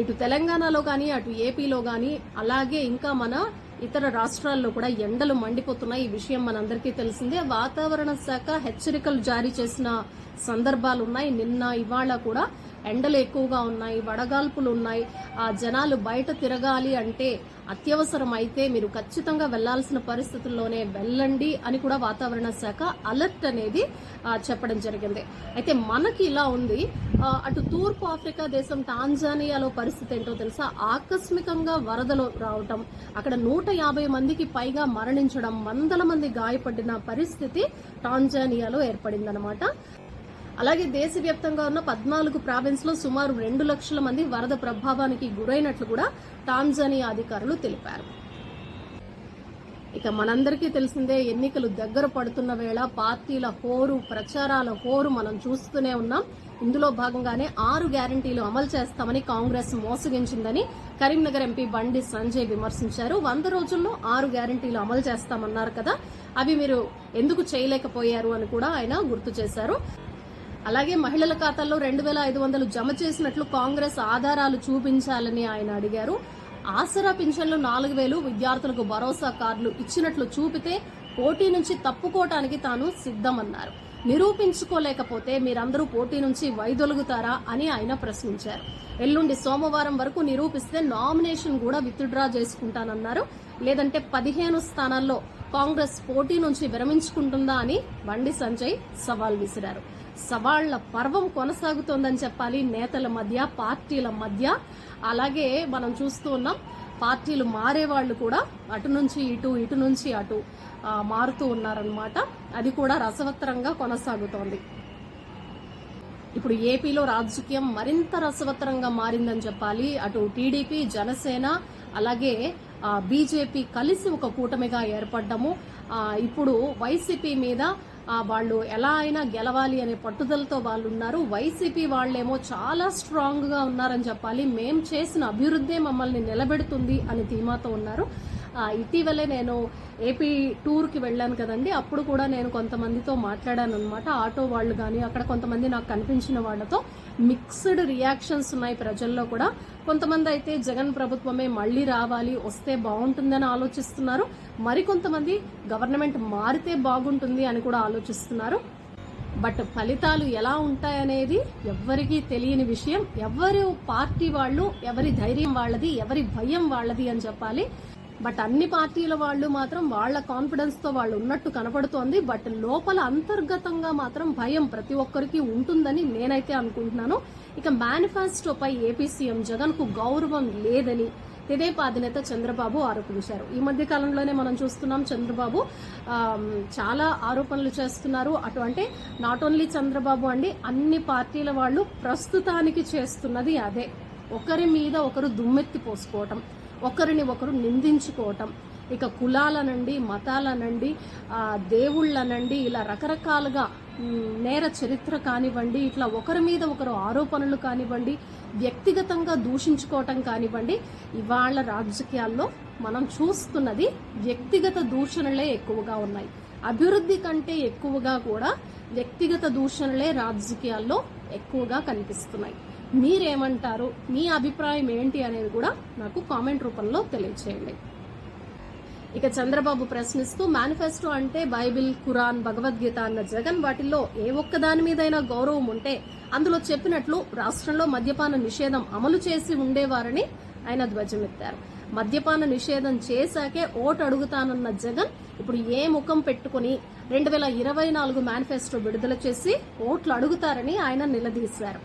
ఇటు తెలంగాణలో కానీ అటు ఏపీలో కానీ అలాగే ఇంకా మన ఇతర రాష్ట్రాల్లో కూడా ఎండలు మండిపోతున్నాయి ఈ విషయం మనందరికీ తెలిసిందే. వాతావరణ శాఖ హెచ్చరికలు జారీ చేసిన సందర్భాలు ఉన్నాయి నిన్న ఇవాళ కూడా ఎండలు ఎక్కువగా ఉన్నాయి వడగాల్పులు ఉన్నాయి. ఆ జనాలు బయట తిరగాలి అంటే అత్యవసరం అయితే మీరు ఖచ్చితంగా వెళ్ళాల్సిన పరిస్థితుల్లోనే వెళ్ళండి అని కూడా వాతావరణ శాఖ అలర్ట్ అనేది చెప్పడం జరిగింది. అయితే మనకి ఇలా ఉంది. అటు తూర్పు ఆఫ్రికా దేశం టాంజానియాలో పరిస్థితి ఏంటో తెలుసా? ఆకస్మికంగా వరదలు రావటం అక్కడ నూట యాభై మందికి పైగా మరణించడం వందల మంది గాయపడిన పరిస్థితి టాంజానియాలో ఏర్పడిందనమాట అలాగే దేశవ్యాప్తంగా ఉన్న పద్నాలుగు ప్రావిన్స్లో సుమారు రెండు లక్షల మంది వరద ప్రభావానికి గురైనట్లు కూడా టాంజానియా అధికారులు తెలిపారు. ఇక మనందరికీ తెలిసిందే ఎన్నికలు దగ్గర పడుతున్న వేళ పార్టీల హోరు ప్రచారాల హోరు మనం చూస్తూనే ఉన్నాం. ఇందులో భాగంగానే ఆరు గ్యారంటీలు అమలు చేస్తామని కాంగ్రెస్ మోసగించిందని కరీంనగర్ ఎంపీ బండి సంజయ్ విమర్శించారు. వంద రోజుల్లో ఆరు గ్యారంటీలు అమలు చేస్తామన్నారు కదా అవి మీరు ఎందుకు చేయలేకపోయారు అని కూడా ఆయన గుర్తు చేశారు. అలాగే మహిళల ఖాతాల్లో రెండు వేల ఐదు వందలు జమ చేసినట్లు కాంగ్రెస్ ఆధారాలు చూపించాలని ఆయన అడిగారు. ఆసరా పింఛన్లు నాలుగు వేలు విద్యార్థులకు భరోసా కార్డులు ఇచ్చినట్లు చూపితే పోటీ నుంచి తప్పుకోవటానికి తాను సిద్ధమన్నారు. నిరూపించుకోలేకపోతే మీరందరూ పోటీ నుంచి వైదొలుగుతారా అని ఆయన ప్రశ్నించారు. ఎల్లుండి సోమవారం వరకు నిరూపిస్తే నామినేషన్ కూడా విత్డ్రా చేసుకుంటానన్నారు. లేదంటే పదిహేను స్థానాల్లో కాంగ్రెస్ పోటీ నుంచి విరమించుకుంటుందా అని బండి సంజయ్ సవాల్ విసిరారు. సవాళ్ళ పర్వం కొనసాగుతోందని చెప్పాలి. నేతల మధ్య పార్టీల మధ్య. అలాగే మనం చూస్తూ ఉన్నాం పార్టీలు మారే వాళ్ళు కూడా అటు నుంచి ఇటు ఇటు నుంచి అటు మారుతూ ఉన్నారనమాట అది కూడా రసవత్తరంగా కొనసాగుతోంది. ఇప్పుడు ఏపీలో రాజకీయం మరింత రసవత్తరంగా మారిందని చెప్పాలి. అటు టీడీపీ జనసేన అలాగే బీజేపీ కలిసి ఒక కూటమిగా ఏర్పడ్డము. ఇప్పుడు వైసీపీ మీద వాళ్ళు ఎలా అయినా గెలవాలి అనే పట్టుదలతో వాళ్ళు ఉన్నారు వైసీపీ వాళ్ళేమో చాలా స్ట్రాంగ్గా ఉన్నారని చెప్పాలి. మేం చేసిన అభివృద్ధే మమ్మల్ని నిలబెడుతుంది అని ధీమాతో ఉన్నారు. ఇటీవలే నేను ఏపీ టూర్కి వెళ్ళాను కదండి. అప్పుడు కూడా నేను కొంతమందితో మాట్లాడాను అనమాట ఆటో వాళ్ళు కానీ అక్కడ కొంతమంది నాకు కనిపించిన వాళ్ళతో మిక్స్డ్ రియాక్షన్స్ ఉన్నాయి ప్రజల్లో కూడా. కొంతమంది అయితే జగన్ ప్రభుత్వమే మళ్ళీ రావాలి వస్తే బాగుంటుందని ఆలోచిస్తున్నారు. మరికొంతమంది గవర్నమెంట్ మారితే బాగుంటుంది అని కూడా ఆలోచిస్తున్నారు. బట్ ఫలితాలు ఎలా ఉంటాయనేది ఎవ్వరికీ తెలియని విషయం. ఎవరు పార్టీ వాళ్ళు ఎవరి ధైర్యం వాళ్ళది ఎవరి భయం వాళ్ళది అని చెప్పాలి. బట్ అన్ని పార్టీల వాళ్ళు మాత్రం వాళ్ళ కాన్ఫిడెన్స్తో వాళ్ళు ఉన్నట్టు కనపడుతోంది. బట్ లోపల అంతర్గతంగా మాత్రం భయం ప్రతి ఒక్కరికి ఉంటుందని నేనైతే అనుకుంటున్నాను. ఇక మేనిఫెస్టోపై ఏపీ సీఎం జగన్కు గౌరవం లేదని తెదేపా అధినేత చంద్రబాబు ఆరోపించారు. ఈ మధ్య కాలంలోనే మనం చూస్తున్నాం చంద్రబాబు చాలా ఆరోపణలు చేస్తున్నారు. అటు అంటే నాట్ ఓన్లీ చంద్రబాబు అండి అన్ని పార్టీల వాళ్ళు ప్రస్తుతానికి చేస్తున్నది అదే. ఒకరి మీద ఒకరు దుమ్మెత్తి పోసుకోవటం. ఒకరిని ఒకరు నిందించుకోవటం. ఇక కులాలనండి మతాలనండి దేవుళ్ళనండి ఇలా రకరకాలుగా నేర చరిత్ర కానివ్వండి ఇట్లా ఒకరి మీద ఒకరు ఆరోపణలు కానివ్వండి వ్యక్తిగతంగా దూషించుకోవటం కానివ్వండి ఇవాళ రాజకీయాల్లో మనం చూస్తున్నది వ్యక్తిగత దూషణలే ఎక్కువగా ఉన్నాయి. అభివృద్ధి కంటే ఎక్కువగా కూడా వ్యక్తిగత దూషణలే రాజకీయాల్లో ఎక్కువగా కనిపిస్తున్నాయి. మీరేమంటారు? మీ అభిప్రాయం ఏంటి అనేది కూడా నాకు కామెంట్ రూపంలో తెలియచేయండి. ఇక చంద్రబాబు ప్రశ్నిస్తూ మేనిఫెస్టో అంటే బైబిల్ ఖురాన్ భగవద్గీత అన్న జగన్ వాటిల్లో ఏ ఒక్క దాని మీదైనా గౌరవం ఉంటే అందులో చెప్పినట్లు రాష్ట్రంలో మద్యపాన నిషేధం అమలు చేసి ఉండేవారని ఆయన ధ్వజమెత్తారు. మద్యపాన నిషేధం చేశాకే ఓటు అడుగుతానన్న జగన్ ఇప్పుడు ఏ ముఖం పెట్టుకుని రెండు వేల ఇరవై నాలుగు మేనిఫెస్టో విడుదల చేసి ఓట్లు అడుగుతారని ఆయన నిలదీశారు.